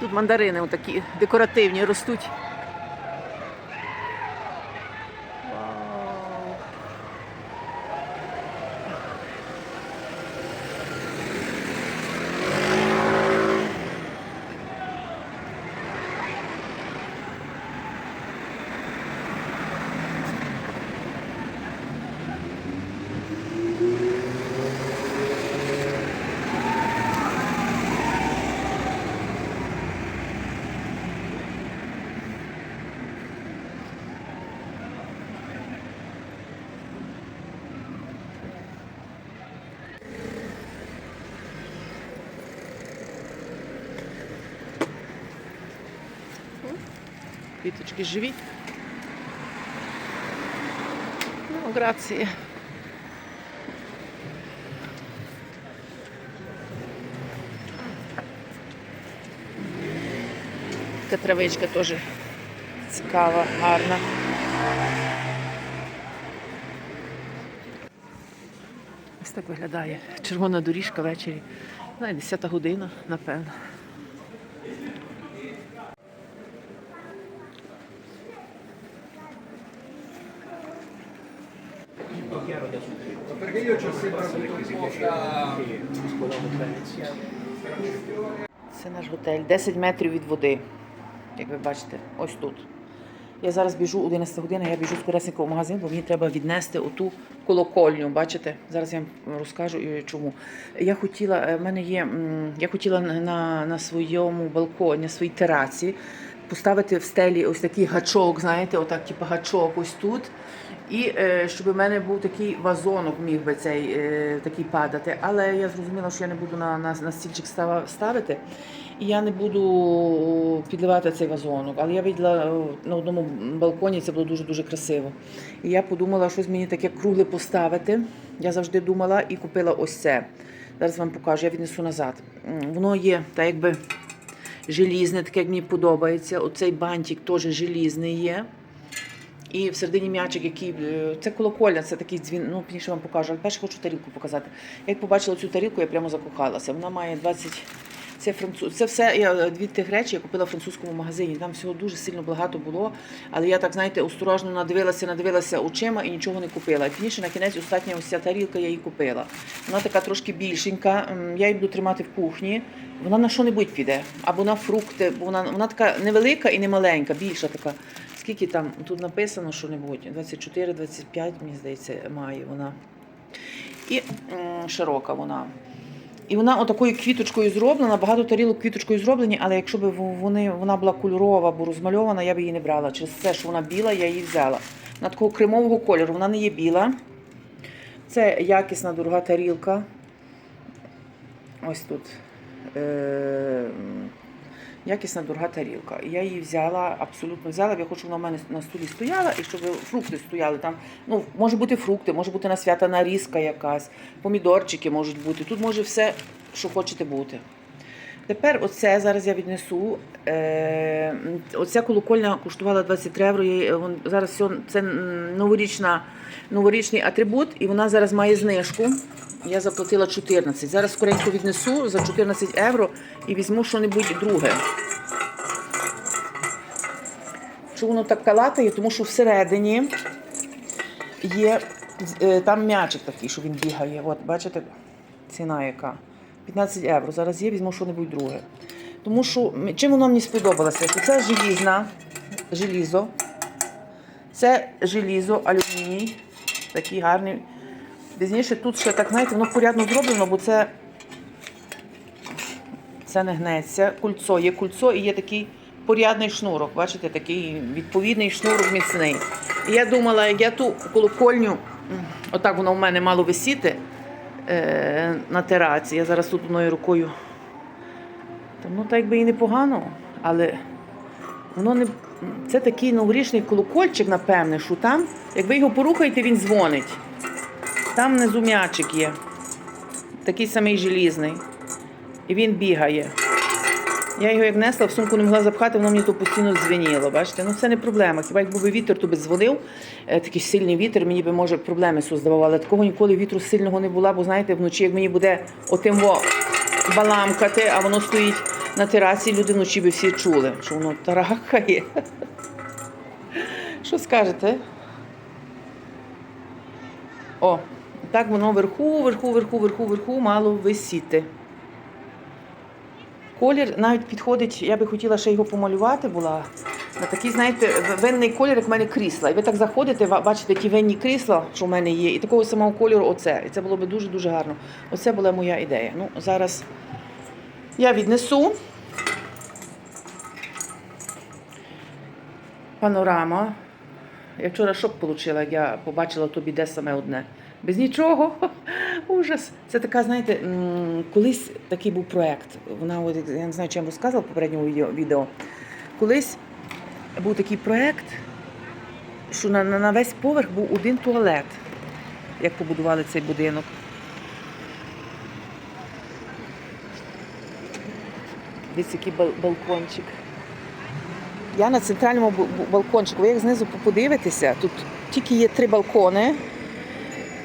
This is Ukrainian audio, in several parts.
Тут мандарини такі декоративні ростуть. Квіточки живі. Ну, грації. Така травичка теж цікава, гарна. Ось так виглядає. Червона доріжка ввечері. Ну, і 10 година, напевно. Це наш готель. 10 метрів від води. Як ви бачите, ось тут. Я зараз біжу 11 година, я біжу скоресенько в магазин, бо мені треба віднести оту колокольню. Бачите? Зараз я вам розкажу чому. Я хотіла, е, в мене є, я хотіла на, на, своєму балконі, на своїй тераці поставити в стелі ось такий гачок, знаєте, отак, типу гачок ось тут. І е, щоб у мене був такий вазонок, міг би цей е, такий падати. Але я зрозуміла, що я не буду на, на, на стільчик ставити. І я не буду підливати цей вазонок. Але я виділа на одному балконі, це було дуже-дуже красиво. І я подумала, щось мені таке кругле поставити. Я завжди думала і купила ось це. Зараз вам покажу, я віднесу назад. Воно є так якби желізне, таке як мені подобається. Оцей бантик теж желізний є. І всередині м'ячик, який е, це колокольня, це такий дзвін. Ну пізніше вам покажу. Але перше хочу тарілку показати. Як побачила цю тарілку, я прямо закохалася. Вона має 20... Це француз. Це все я е, дві тих речі я купила в французькому магазині. Там всього дуже сильно багато було. Але я так знаєте, осторожно надивилася, надивилася очима і нічого не купила. І пізніше на кінець остання ось тарілка я її купила. Вона така трошки більшенька. Я її буду тримати в кухні. Вона на що-небудь піде. Або на фрукти, бо вона, вона така невелика і не маленька, більша така. Скільки там тут написано що-небудь? 24-25, мені здається, має вона. І м, широка вона. І вона отакою квіточкою зроблена, багато тарілок квіточкою зроблені, але якщо б вони, вона була кольорова або розмальована, я б її не брала. Через те, що вона біла, я її взяла. Вона такого кремового кольору, вона не є біла. Це якісна дорога тарілка. Ось тут. Е- якісна дорога тарілка. Я її взяла, абсолютно взяла. Я хочу, щоб вона в мене на столі стояла і щоб фрукти стояли там. Ну, може бути фрукти, може бути на свята нарізка якась, помідорчики можуть бути. Тут може все, що хочете бути. Тепер оце зараз я віднесу. Е, оця колокольня коштувала 23 євро. Зараз це новорічна, новорічний атрибут, і вона зараз має знижку. Я заплатила 14. Зараз скоренько віднесу за 14 євро і візьму що-небудь друге. Чому воно так калатає? Тому що всередині є е, там м'ячик такий, що він бігає. От, бачите, ціна яка. 15 євро. Зараз є, візьму що-небудь друге. Тому що чим воно мені сподобалося? Це желізна, желізо. Це желізо, алюміній. Такий гарний. Пізніше тут ще так, знаєте, воно порядно зроблено, бо це, це не гнеться. Кульцо є кульцо і є такий порядний шнурок. Бачите, такий відповідний шнурок міцний. І я думала, я ту колокольню, отак воно в мене мало висіти е, на тераці. Я зараз тут одною рукою. Та, ну, так якби і непогано, але воно не. Це такий новорічний колокольчик, напевне, що там, як ви його порухаєте, він дзвонить. Там внизу м'ячик є. Такий самий желізний. І він бігає. Я його як несла, в сумку не могла запхати, воно мені то постійно дзвеніло. Бачите? Ну це не проблема. Хіба якби би вітер, то би дзвонив. Е, Такий сильний вітер, мені би може проблеми создавав. Але такого ніколи вітру сильного не було, бо знаєте, вночі, як мені буде отим баламкати, а воно стоїть на терасі, люди вночі би всі чули, що воно тарахає. Що скажете? О, так воно вверху, вверху, вверху, вверху, вверху мало висіти. Колір навіть підходить, я би хотіла ще його помалювати була. На такий, знаєте, винний колір, як в мене крісла. І ви так заходите, бачите ті винні крісла, що в мене є, і такого самого кольору оце. І це було б дуже-дуже гарно. Оце була моя ідея. Ну, зараз я віднесу. Панорама. Я вчора шок отримала, як я побачила тобі де саме одне. Без нічого. Ужас. Це така, знаєте, колись такий був проєкт. Вона, я не знаю, чи я вам розказувала в попередньому відео-. Колись був такий проєкт, що на, на весь поверх був один туалет, як побудували цей будинок. Дивіться, який балкончик. Я на центральному балкончику. Ви як знизу подивитеся, тут тільки є три балкони.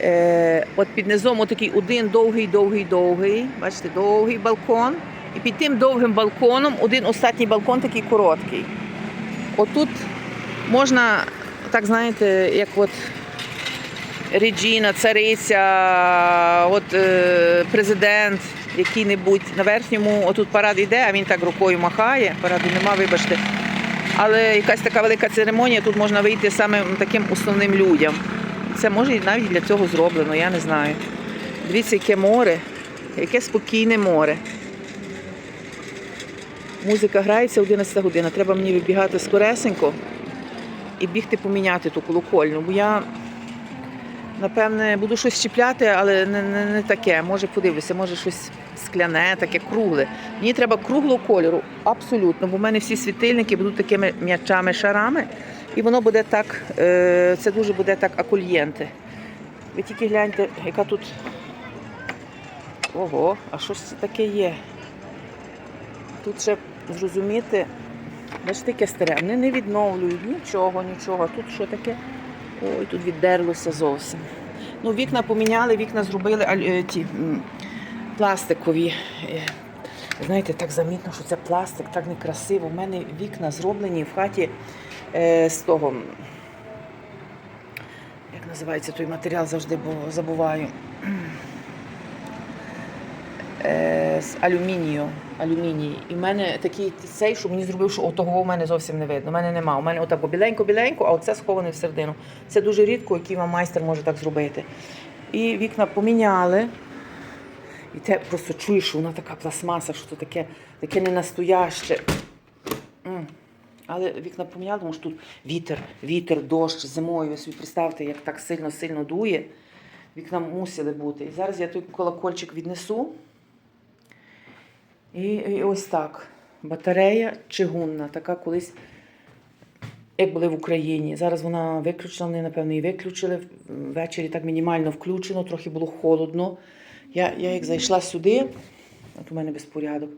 Е, от під низом отакий один довгий, довгий, довгий. Бачите, довгий балкон. І під тим довгим балконом один останній балкон такий короткий. Отут можна, так знаєте, як от Реджіна, цариця, от е, президент який-небудь на верхньому, отут парад йде, а він так рукою махає. Параду нема, вибачте. Але якась така велика церемонія, тут можна вийти саме таким основним людям. Це може навіть для цього зроблено, я не знаю. Дивіться, яке море, яке спокійне море. Музика грається 11 година. Треба мені вибігати скоресенько і бігти поміняти ту колокольню. Бо я, напевне, буду щось чіпляти, але не, не, не таке. Може, подивлюся, може щось скляне, таке кругле. Мені треба круглого кольору, абсолютно, бо в мене всі світильники будуть такими м'ячами шарами, і воно буде так, е, це дуже буде так акульєнте. Ви тільки гляньте, яка тут. Ого, а що ж це таке є? Тут ще зрозуміти, бачите, яке старе, вони не відновлюють нічого, нічого. Тут що таке? Ой, тут віддерлося зовсім. Ну, вікна поміняли, вікна зробили е, ті, пластикові. Е, Знаєте, так замітно, що це пластик, так некрасиво. У мене вікна зроблені в хаті е, з того. Як називається той матеріал, завжди забуваю. Е, з алюмінію. Алюміній. І в мене такий цей, що мені зробив, що отого в мене зовсім не видно. У мене нема. У мене отако біленько-біленько, а оце сховане всередину. Це дуже рідко, який вам майстер може так зробити. І вікна поміняли. І те просто чуєш, що вона така пластмаса, що це таке, таке ненастояще. Але вікна поміняли, тому що тут вітер, вітер, дощ зимою. Ви собі представте, як так сильно-сильно дує. Вікна мусили бути. І зараз я той колокольчик віднесу. І, і ось так. Батарея чигунна, така колись, як були в Україні. Зараз вона виключена, вони, напевно, і виключили. Ввечері так мінімально включено, трохи було холодно. Я, я як зайшла сюди, от у мене безпорядок.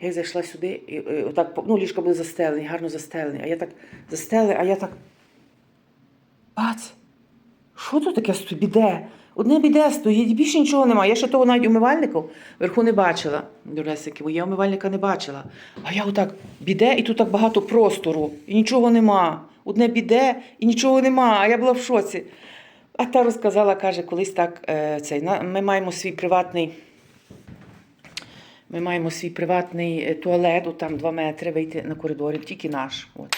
Я як зайшла сюди, і, і отак, ну, ліжка були застелені, гарно застелені. А я так застели, а я так. Бац! Що тут таке? Біде? Одне біде стоїть, більше нічого немає. Я ще того навіть умивальнику вверху не бачила. Доресики, бо я умивальника не бачила. А я отак біде, і тут так багато простору, і нічого нема. Одне біде, і нічого нема. А я була в шоці. А та розказала, каже, колись так е, цей, ми маємо свій приватний. Ми маємо свій приватний е, туалет, там 2 метри вийти на коридорі, тільки наш. От.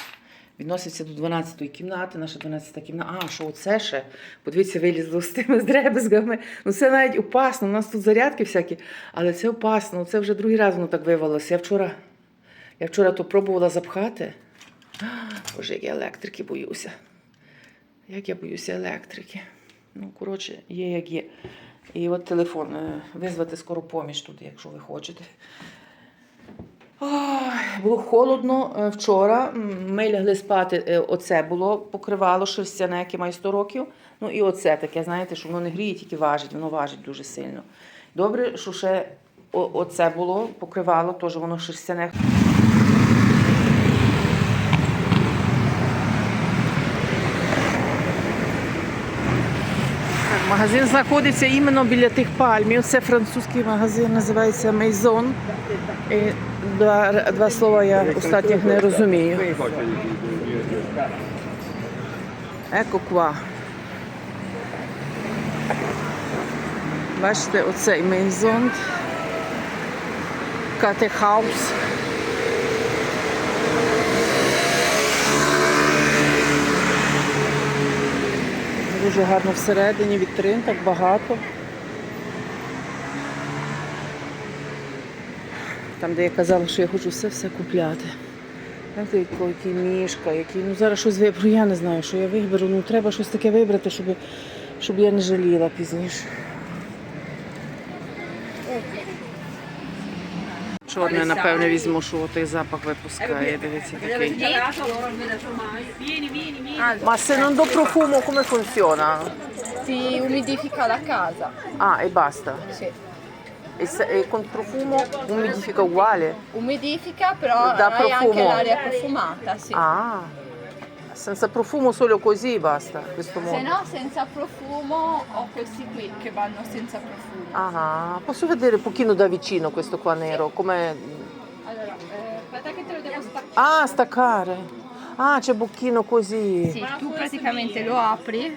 Відноситься до 12-ї кімнати, наша 12-та кімната. А, що оце ще? Подивіться, вилізло з тими дребезгами. Ну це навіть опасно. У нас тут зарядки всякі, але це опасно. Це вже другий раз воно так вивалося. Я вчора, я вчора то пробувала запхати. Боже, як я електрики боюся. Як я боюся електрики. Ну, коротше, є як є. І от телефон. е, Визвати скору поміч туди, якщо ви хочете. Ой, було холодно е, вчора. Ми лягли спати. е, Оце було покривало шерстяне, яке має 100 років. Ну і оце таке, знаєте, що воно не гріє, тільки важить, воно важить дуже сильно. Добре, що ще оце було, покривало, теж воно шерстяне. Магазин знаходиться іменно біля тих пальмів. Це французький магазин, називається. І два, два слова я останніх не розумію. Еко ква. Бачите, оцей Maison. Кате Хаус. Дуже гарно всередині, вітрин так багато. Там, де я казала, що я хочу все-все купляти. Знаєте, який- мішка, який. Ну зараз щось виберу, я не знаю, що я виберу. Ну треба щось таке вибрати, щоб, щоб я не жаліла пізніше. Чорне, напевне, візьму, що той запах випускає. Дивіться, такий. Ma se non do profumo come funziona? Si umidifica la casa. Ah, e basta. Sì. E, se- e con profumo umidifica uguale? Umidifica, però Da hai anche profumo. l'aria profumata, sì. Ah, senza profumo solo così basta, questo Se modo. no, senza profumo ho questi qui che vanno senza profumo. Ah, posso vedere un pochino da vicino questo qua nero? Come... Allora, eh, aspetta che te lo devo staccare. Ah, staccare. Ah, c'è bocchino così. Sì, tu praticamente lo apri,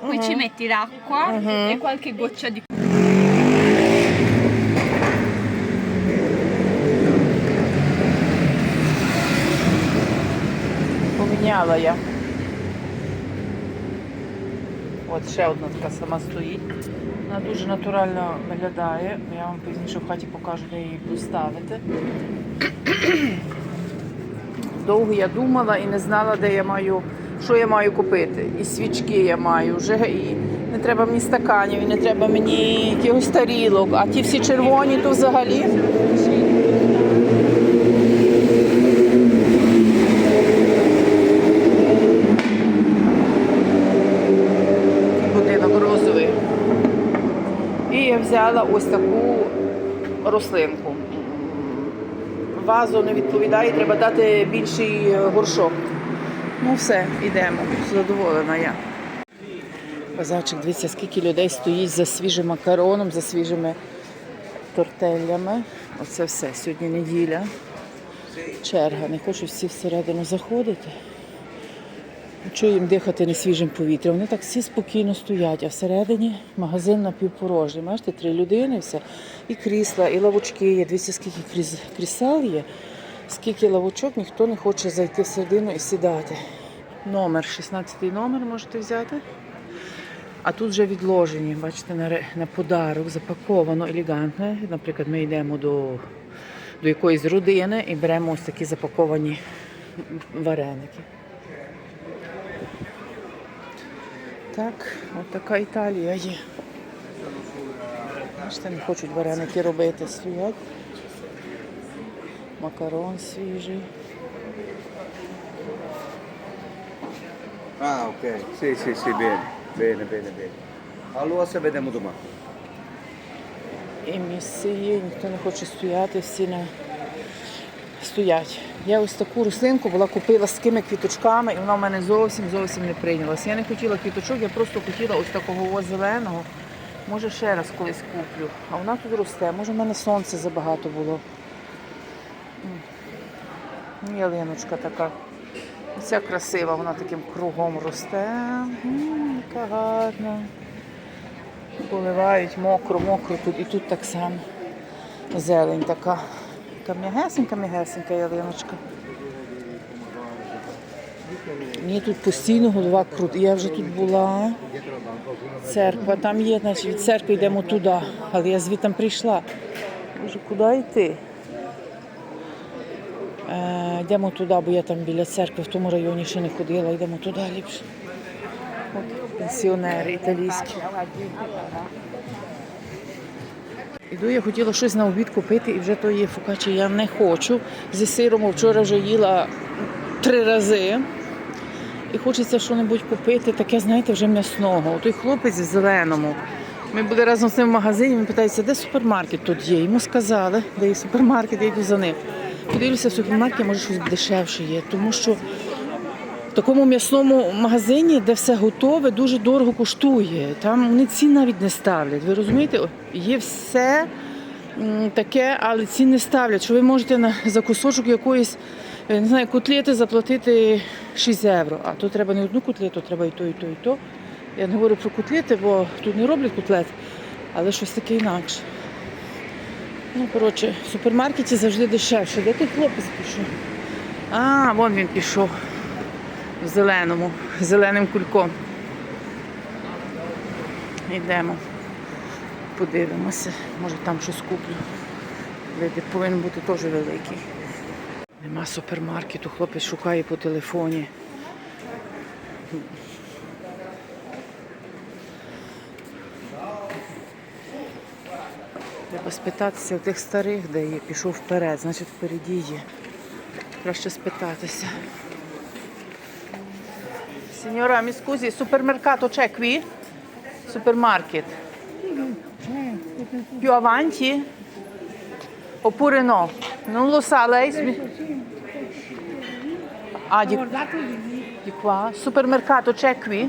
poi ci metti l'acqua e qualche goccia di Поміняла я. От ще одна така сама стоїть. Вона дуже натурально виглядає. Я вам пізніше в хаті покажу, де її буду. Довго я думала і не знала, де я маю, що я маю купити. І свічки я маю вже, і не треба мені стаканів, і не треба мені якихось тарілок. А ті всі червоні, то взагалі. будинок розовий. І взяла ось таку рослинку. Вазу не відповідає, треба дати більший горшок. Ну все, йдемо. Задоволена я. Базарчик, дивіться, скільки людей стоїть за свіжим макароном, за свіжими тортелями. Оце все. Сьогодні неділя. Черга. Не хочу всі всередину заходити. Чую їм дихати несвіжим повітрям. Вони так всі спокійно стоять, а всередині магазин напівпорожній. Бачите, три людини, все. І крісла, і лавочки є. Дивіться, скільки кріс- крісел є, скільки лавочок, ніхто не хоче зайти всередину і сідати. Номер, 16 номер можете взяти. А тут вже відложені, бачите, на, на подарок запаковано елегантно. Наприклад, ми йдемо до, до якоїсь родини і беремо ось такі запаковані вареники. Так, от така Італія є. Бачите, не хочуть вареники робити, стоять. Макарон свіжий. Ah, ok. Sì, sì, sì, bene. Bene, bene, bene. Allora se vediamo domani. І місце є, ніхто не хоче стояти, всі не стоять. Я ось таку рослинку була купила з такими квіточками, і вона в мене зовсім зовсім не прийнялася. Я не хотіла квіточок, я просто хотіла ось такого зеленого. Може ще раз колись куплю. А вона тут росте. Може в мене сонце забагато було. Ялиночка така. Ця красива, вона таким кругом росте. Яка гарна. Поливають мокро, мокро тут і тут так само. Зелень така. Така м'ягесенька, м'ягесенька ялиночка. Мені тут постійно голова крутить. Я вже тут була. Церква там є, значить від церкви йдемо туди. Але я звідти прийшла. Боже, куди йти? Е, йдемо туди, бо я там біля церкви в тому районі ще не ходила, йдемо туди ліпше. От пенсіонери італійські. Іду, я хотіла щось на обід купити, і вже то є фокачі я не хочу. Зі сиром вчора вже їла три рази. І хочеться щось купити, таке, знаєте, вже м'ясного. Той хлопець в зеленому. Ми були разом з ним в магазині, він питається, де супермаркет тут є. Йому сказали, де є супермаркет, я йду за ним. Подивлюся, в супермаркеті може щось дешевше є, тому що в такому м'ясному магазині, де все готове, дуже дорого коштує. Там вони цін навіть не ставлять. Ви розумієте? Є все таке, але цін не ставлять. Що ви можете за кусочок якоїсь е, не знаю, котлети заплатити 6 євро. А то треба не одну котлету, треба і то, і то, і то. Я не говорю про котлети, бо тут не роблять котлет, але щось таке інакше. Ну, коротше, в супермаркеті завжди дешевше. Де той хлопець пішов? А, вон він пішов в зеленому, зеленим кульком. Йдемо, подивимося, може там щось куплю. Вибір повинен бути теж великий. Нема супермаркету, хлопець шукає по телефоні. Треба спитатися у тих старих, де є, пішов вперед, значить впереді є. Краще спитатися. Signora, mi scusi, supermercato c'è qui? Più avanti? Oppure no? Non lo sa lei? Ah, di, di qua? Supermercato c'è qui?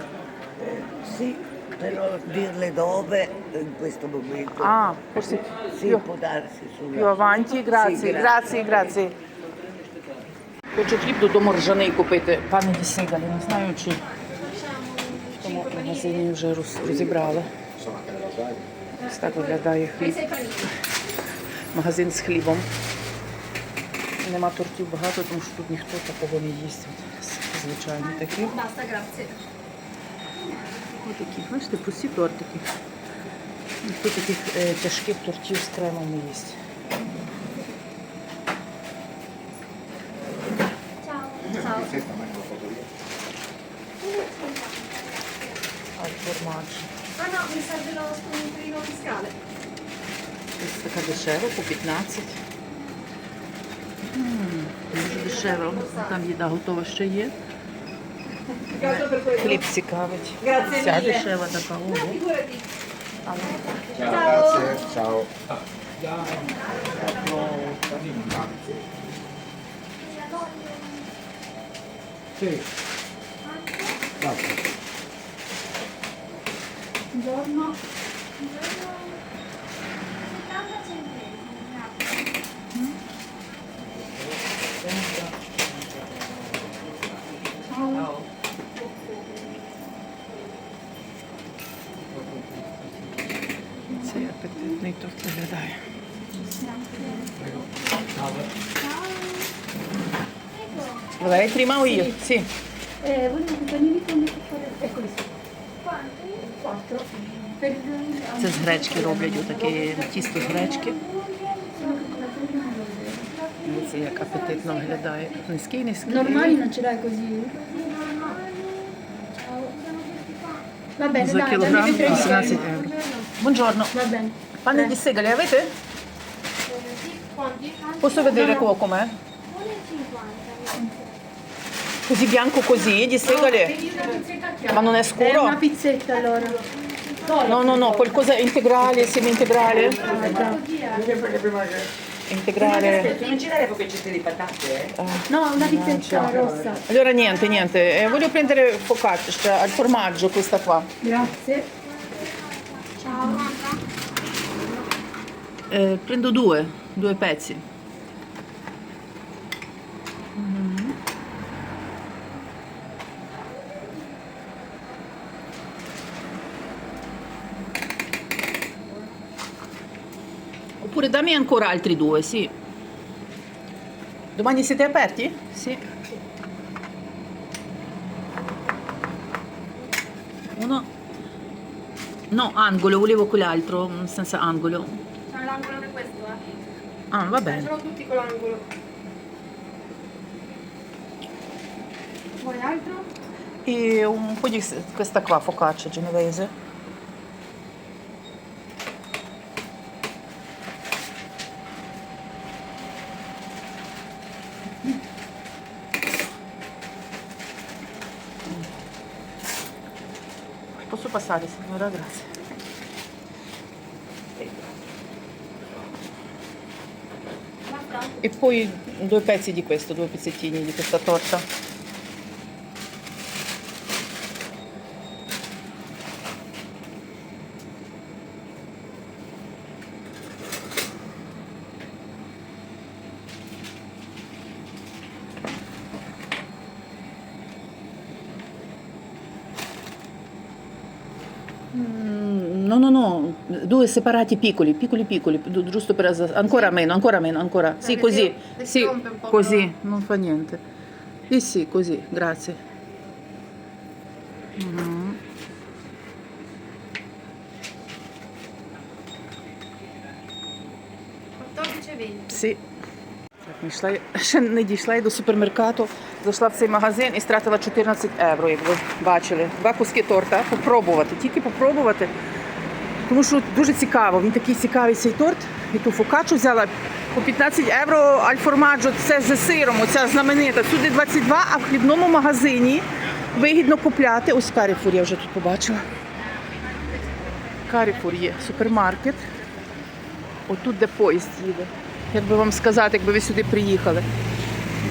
Sì, però dirle dove in questo momento. Ah, forse sì, più, può darsi sulla... più avanti, grazie, Sì, grazie, grazie. Хочу хліб додому ржаний купити. Пане Дісигалі, не знаю, чи в тому магазині вже роз- розібрали. Ось так виглядає хліб. Магазин з хлібом. Нема тортів багато, тому що тут ніхто такого не їсть. Звичайні такі. Отакі, бачите, прості тортики. Ніхто таких е, тяжких тортів з кремом не їсть. Al formaggio. Ah no, mi serve lo spuntino fiscale. Ось така дешева по 15. М, Дуже дешево. Там їда готова ще є. Хліб цікавить. Ця дешева така. Ого. Ciao. Цей апетитний торт виглядає. Lei prima o io? Sì. Eh, volevo che Це з гречки роблять отаке тісто з гречки. Дивіться, як апетитно виглядає. Низький, низький. L'hai così? Va bene, За dai, кілограм dammi 30 18 євро. Buongiorno. Va bene. Пане Дісигаль, avete? Posso vedere qua com'è? Così bianco così, di segale? Ma non è È una pizzetta allora. No, no, no, qualcosa integrale, semi integrale. Integrale. Non ce l'hai pocette di patate, eh? No, una pizzetta rossa. Allora niente, niente. Eh, voglio prendere focaccia al formaggio questa qua. Grazie. Eh, prendo due, due pezzi. Oppure dammi ancora altri due, sì. Domani siete aperti? Sì. Uno. No, angolo, volevo quell'altro, senza angolo. C'è l'angolo di questo, eh. Ah, va bene. Sono tutti con l'angolo. Vuoi altro? E un po' di questa qua, focaccia genovese. Posso signora? Grazie. E poi due pezzi di questo, due pezzettini di questa torta. Due separati piccoli, piccoli, piccoli, giu- giusto per ancora meno, ancora meno, ancora. Sì, così. Sì, così, non fa niente. Sì, sì, così, grazie. Так, йшла, ще не дійшла я до супермеркату, зайшла в цей магазин і стратила 14 євро, як ви бачили. Два куски торта, попробувати, тільки попробувати. Тому що дуже цікаво, він такий цікавий цей торт. І ту фокачу взяла по 15 євро альформаджо, це з сиром, оця знаменита. Сюди 22, а в хлібному магазині вигідно купляти. Ось Каріфур я вже тут побачила. Каріфур є супермаркет. Отут, де поїзд їде. Як би вам сказати, якби ви сюди приїхали.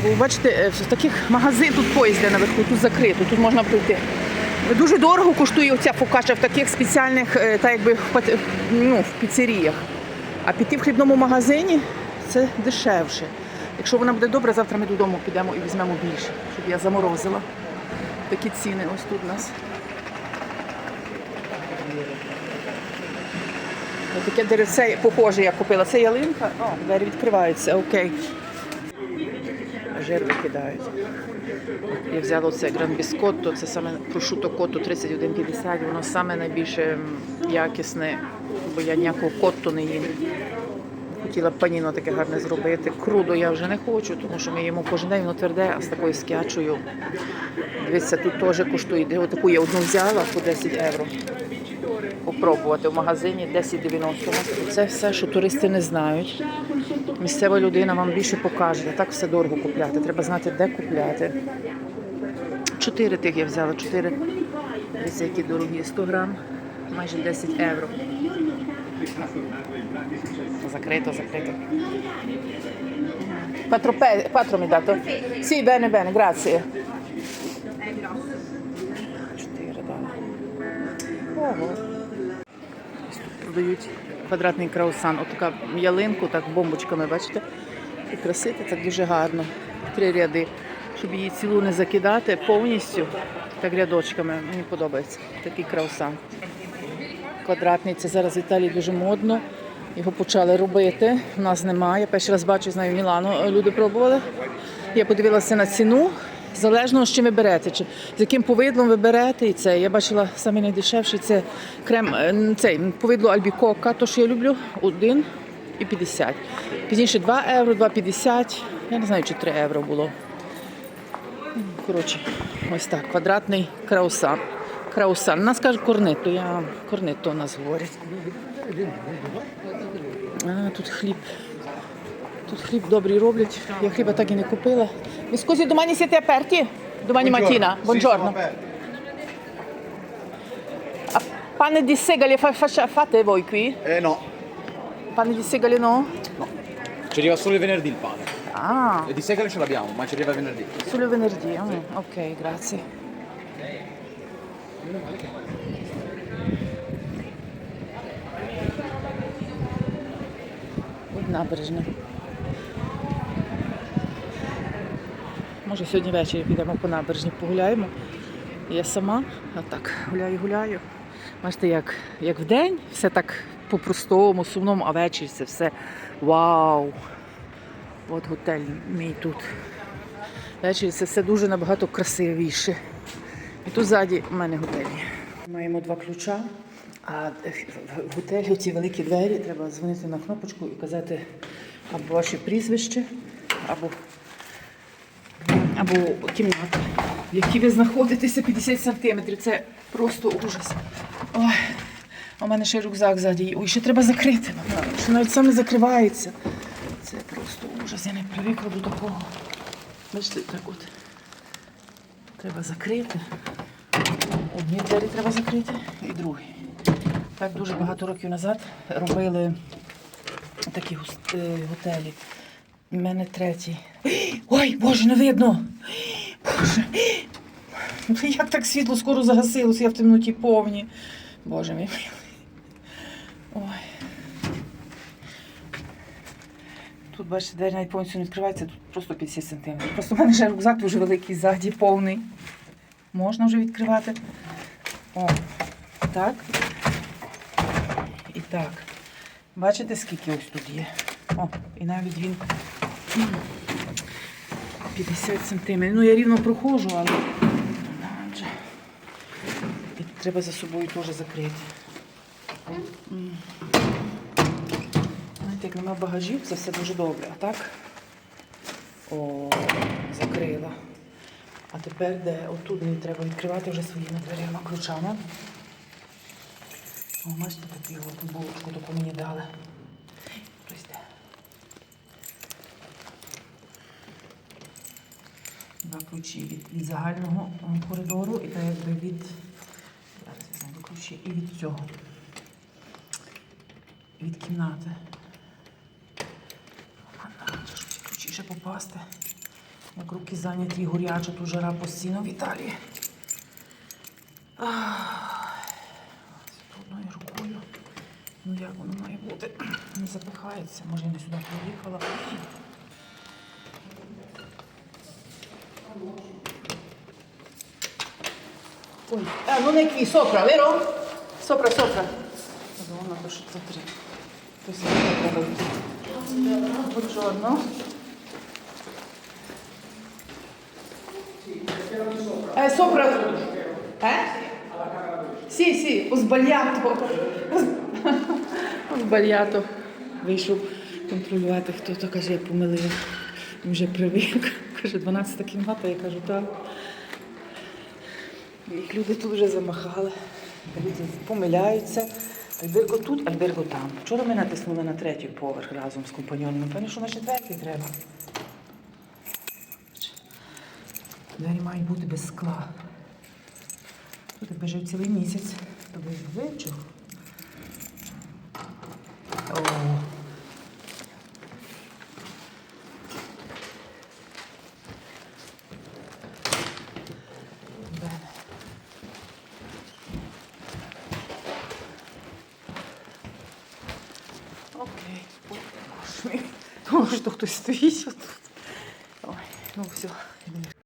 Бо бачите, е, в таких магазин тут поїзд йде наверху, тут закрито, тут можна прийти. Дуже дорого коштує оця фокача в таких спеціальних, е, так якби ну, в піцеріях. А піти в хлібному магазині це дешевше. Якщо вона буде добра, завтра ми додому підемо і візьмемо більше, щоб я заморозила. Такі ціни ось тут у нас. Таке деревце похоже, я купила. Це ялинка. О, двері відкриваються, окей. Жир викидають. Я взяла оце гран біскотто, це саме прошуто котто 31,50, воно саме найбільше якісне, бо я ніякого котту не їм. Хотіла б паніно таке гарне зробити. Крудо я вже не хочу, тому що ми їмо кожен день, воно тверде, а з такою скячою. Дивіться, тут теж коштує. Де Отаку я одну взяла по 10 євро. Попробувати в магазині 10,90. Це все, що туристи не знають. Місцева людина вам більше покаже. Так все дорого купляти. Треба знати, де купляти. Чотири тих я взяла. Чотири. Дивіться, які дорогі. 100 грам, майже 10 євро. Закрито, закрито. Quattro, pe- quattro mi ha dato? Sì, bene, bene, grazie. Чотири дали. Ого. Продають квадратний краусан. Отака ялинку, так бомбочками, бачите? І красити так дуже гарно. Три ряди. Щоб її цілу не закидати повністю, так рядочками. Мені подобається такий краусан. Квадратний, це зараз в Італії дуже модно. Його почали робити. У нас немає. Я перший раз бачу, знаю, в Мілану люди пробували. Я подивилася на ціну. Залежно, з чим ви берете, чи з яким повидлом ви берете. І це я бачила саме найдешевший це крем, е, цей повидло Альбікока, то що я люблю, 1,50. Пізніше 2 євро, 2,50. Я не знаю, чи 3 євро було. Коротше, ось так, квадратний краусан. Краусан. Нас кажуть корнито, я корнито у нас говорять. А, тут хліб. Тут хліб добрий роблять. Я хліба так і не купила. Ви scusi, domani siete aperti? Domani mattina? Buongiorno. А Pane di segale fa- faccia- fate voi qui? Eh no, Pane di segale no? ci arriva solo il venerdì il pane. Ah, E di segale ce l'abbiamo, ma ci arriva venerdì. solo venerdì. mm, ok, grazie. От набережна. Може, сьогодні ввечері підемо по набережні погуляємо. Я сама, а так, гуляю, гуляю. Бачите, як, як вдень, все так по-простому, сумному, а ввечері це все вау! От готель мій тут. Ввечері це все дуже набагато красивіше. І тут ззаді в мене готель. Маємо два ключа. А в готелі ці великі двері треба дзвонити на кнопочку і казати або ваше прізвище, або, або кімната, в якій ви знаходитеся 50 сантиметрів. Це просто ужас. Ой, у мене ще рюкзак ззаді. Ой, ще треба закрити. Що навіть саме закривається. Це просто ужас. Я не привикла до такого. Бачите, так от. Треба закрити. Одні двері треба закрити і другі. Так дуже багато років назад робили такі е, готелі. У мене третій. Ой, Боже, не видно! Боже. Як так світло скоро загасилося, я в темноті повні. Боже мій. милий. Ой. Тут, бачите, двері навіть повністю не відкриваються, тут просто 50 сантиметрів. Просто в мене ще рюкзак дуже великий ззаді, повний. Можна вже відкривати. О, Так. І так. Бачите, скільки ось тут є? О, і навіть він 50 сантиметрів. Ну, я рівно проходжу, але. І треба за собою теж закрити. Знаєте, як нема багажів, це все дуже добре. А так? О, закрила. А тепер де? Отут мені треба відкривати вже своїми дверима ключами. О, бачите, таку булочку таку мені дали. Два ключі від, від загального коридору і так якби від. Знайду ключі і від цього. Від кімнати. Ключі ще попасти. Як руки зайняті і горяча, тут жара постійно в Італії. З одною рукою. Ну як воно має бути? Не запихається. Може я не сюди приїхала. Ой, ah, non è qui, sopra, vero? Sopra, sopra. Madonna, cosa sto tre. Questo è Buongiorno. Eh, sopra. Eh? Sì, sì, ho sbagliato. Ho sbagliato. Вийшов контролювати, хто то каже, я помилив. Він вже привик. Каже, 12 кімната, я кажу, так. Їх люди тут вже замахали. Люди помиляються. Альберго тут, альберго там. Вчора ми натиснули на третій поверх разом з компаньоном. Напевно, що на четвертий треба. Двері мають бути без скла. Тут якби жив цілий місяць, то би вивчив. Бене. Окей, ой, боже мій. Думала, що хтось стоїть